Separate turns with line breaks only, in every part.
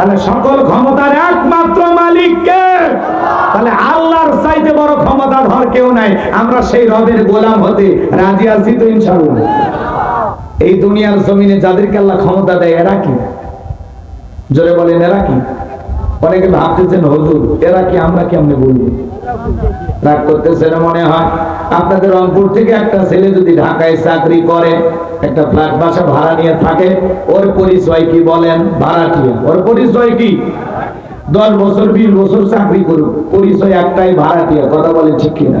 তাহলে সকল ক্ষমতার একমাত্র মালিককে। তাহলে আল্লাহর চাইতে বড় ক্ষমতা ধর কেউ নাই। আমরা সেই রবের গোলাম হতে রাজি আছি তো ইনশাআল্লাহ। এই দুনিয়ার জমিনে যাদেরকে আল্লাহ ক্ষমতা দেয়, এরা কি? জোরে বলেন, এরা কি? অনেকে ভাবতেছেন, হজুর, এরা কি আমরা কেমনে বলব রাগ করতেছেন মনে হয়। আপনাদের রংপুর থেকে একটা ছেলে যদি ঢাকায় চাকরি করে একটা ফ্ল্যাট বাসা ভাড়া নিয়ে থাকে। ওর পরিচয় কি বলেন? ভাড়াটিয়া ওর পরিচয় কি? দশ বছর, বিশ বছর চাকরি করুক। পরিচয় একটাই ভাড়াটিয়া কথা বলে ঠিক কিনা?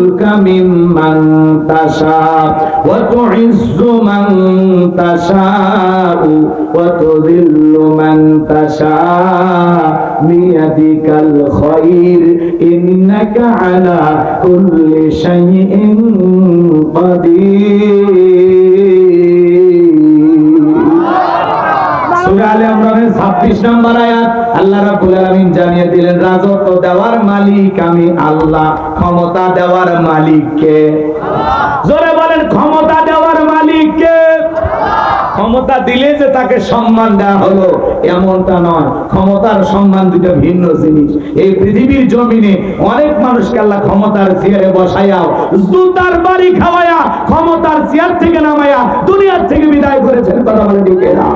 ওয়া তুইজ্জু মান তাশাউ ওয়া তুযিল্লু মান তাশা বিয়াদিকাল খায়র ইন্নাকা আলা কুল্লি শাইইন কাদির সূরা আলে ইমরানের 26 নম্বর আল্লাহ রাব্বুল আলামিন জানিয়ে দিলেন, রাজত্ব দেওয়ার মালিক আমি আল্লাহ, ক্ষমতা দেওয়ার মালিক কে? জোরে বলেন, ক্ষমতা দেওয়ার মালিক কে? ক্ষমতা দিলে যে তাকে সম্মান দেওয়া হলো, এমনটা নয়। ক্ষমতার সম্মান দুটো ভিন্ন জিনিস। এই পৃথিবীর জমিনে অনেক মানুষকে আল্লাহ ক্ষমতার চেয়ারে বসাইয়াও জুতার বাড়ি খাওয়ায়া, ক্ষমতার চেয়ার থেকে নামায়া, দুনিয়ার থেকে বিদায় করেছেন। কথা বলে ঠিক না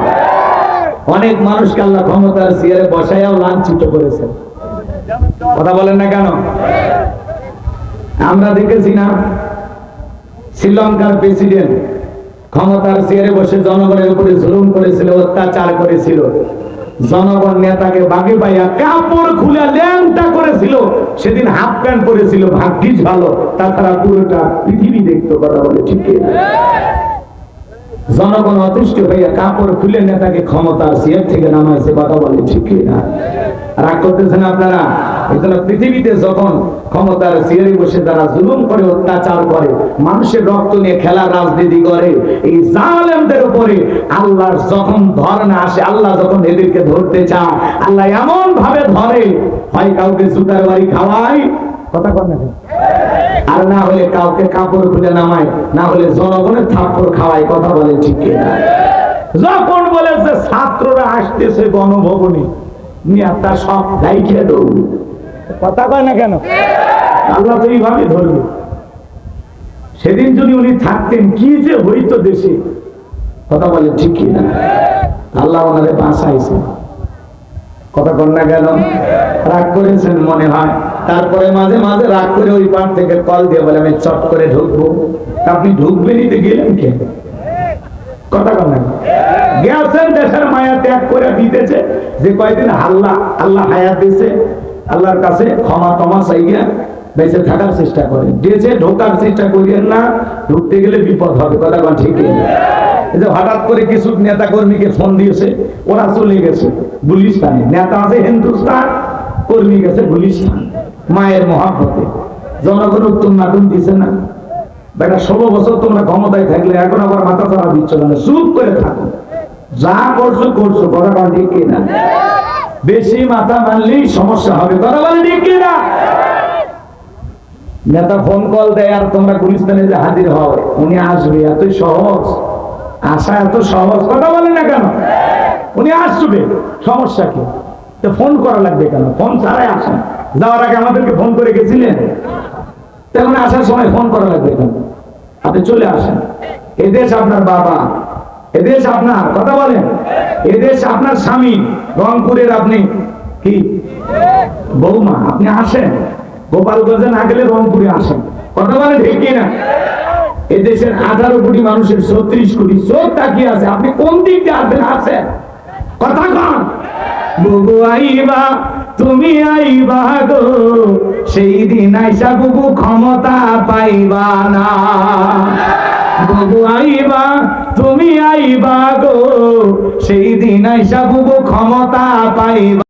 অনেক মানুষকে আল্লাহ ক্ষমতার চেয়ারে বসাইয়াও লাঞ্ছিত করেছেন। কথা বলেন না কেন? আমরা দেখেছি না, শ্রীলঙ্কার প্রেসিডেন্ট ক্ষমতার চেয়ারে বসে জনগণের উপরে জুলুম করেছিল, অত্যাচার করেছিল। জনগণ নেতাকে বাগে পাইয়া কাপড় খুলে ল্যাংটা করেছিল। সেদিন হাফ প্যান্ট পরেছিল, ভাগ্যিস ভালো। তাছাড়া পুরোটা পৃথিবী দেখতো, কথা বলে ঠিক? জনগণ অতিষ্ঠ হইয়া কাপড় খুলে নেতাকে ক্ষমতার চেয়ার থেকে নামাইছে কথা বলে, ঠিক না রাগ করতেছেন আপনারা এই পৃথিবীতে যখন ক্ষমতার চেয়ারে বসে যারা জুলুম করে, অত্যাচার করে, মানুষের রক্ত নিয়ে খেলা, রাজনীতি করে, এই জালেমদের উপরে আল্লাহর যখন ধরনা আসে, আল্লাহ যখন এদেরকে ধরতে চায়, আল্লাহ এমন ভাবে ধরে, হয় কাউকে সুতার বাড়ি খাওয়ায়, কথা কর না কেন? আর না হলে কাউকে কাপড় খুলে নামায়, না হলে জনগণের থাপ্পড় খাওয়ায়, কথা বলে ঠিক কিনা? যখন বলেছে, ছাত্ররা আসতেছে গণভবনে নিয়াতা সব গাই খেয়ে দৌড়। কথা কয় না কেন? আল্লাহ তো এইভাবে ধরবে। সেদিন যদি উনি থাকতেন, কি যে হইতো দেশে? কথা বলে ঠিক কিনা? আল্লাহ ওনারে বাঁচাইছে। কথা কন না কেন? রাগ করেছেন মনে হয়। তারপরে মাঝে মাঝে রাগ করে ওই পার থেকে কল দিয়ে বলে, আমি চট করে ঢুকবো। আপনি ঢুকবেনই তো গেলেন কে? কথা কন না। গেছেন দেশের মায়া ত্যাগ করে দিতেছে যে কয়দিন আল্লাহ আল্লাহ হায়াত দিয়েছে, আল্লাহর কাছে ক্ষমা টমা চাইয়া চেষ্টা করেন। দিয়েছে ঢোকার চেষ্টা না, ঢুকতে গেলে বিপদ হবে এই যে হঠাৎ করে কিছু নেতা কর্মীকে ফোন দিয়েছে, ওরা চলে গেছে গুলিস্তানে নেতা আছে হিন্দুস্তান, কর্মী গেছে গুলিস্তান মায়ের মহাপতে জনগণ উত্তম নাটন দিছে না। বেটা, ষোলো বছর তোমরা ক্ষমতায় থাকলে এখন আবার মাথা চারা দিচ্ছ না। চুপ করে থাকো। যা করছ করছ। কথা বলে ঠিক কিনা বেশি মাথা মানলেই সমস্যা হবে। কথা বলে ঠিক কিনা নেতা ফোন কল দেয় আর তোমরা গুলিস্তানে যে হাজির হও, উনি আসবে। এতই সহজ। আসা এত সহজ। কথা বলে না কেন? উনি আসবে। সমস্যা কি? ফোন করা লাগবে কেন? ফোন ছাড়াই আসেন। যাওয়ার আগে আমাদেরকে ফোন করে গেছিলেন। তেমন আসার সময় ফোন করা লাগবে আপনি চলে আসেন। এদেশ আপনার বাবা। এদেশ আপনার, কথা বলেন। এদেশ আপনার স্বামী। রংপুরের আপনি কি? বৌমা, আপনি আসেন। গোপালগঞ্জে না গেলে রংপুরে আসেন। কথা বলেন ঠিক কিনা? এদেশের আঠারো কোটি মানুষের ছত্রিশ কোটি চোখ তাকিয়ে আছে। আপনি কোন দিক দিয়ে আসবেন? আসেন। কথা কন। আইবা তুমি আইবা গো, সেই দিন আইসা বুবু ক্ষমতা পাইবা না। বুবু আইবা, তুমি আইবা গো, সেই দিন আইসা বুবু ক্ষমতা পাইবা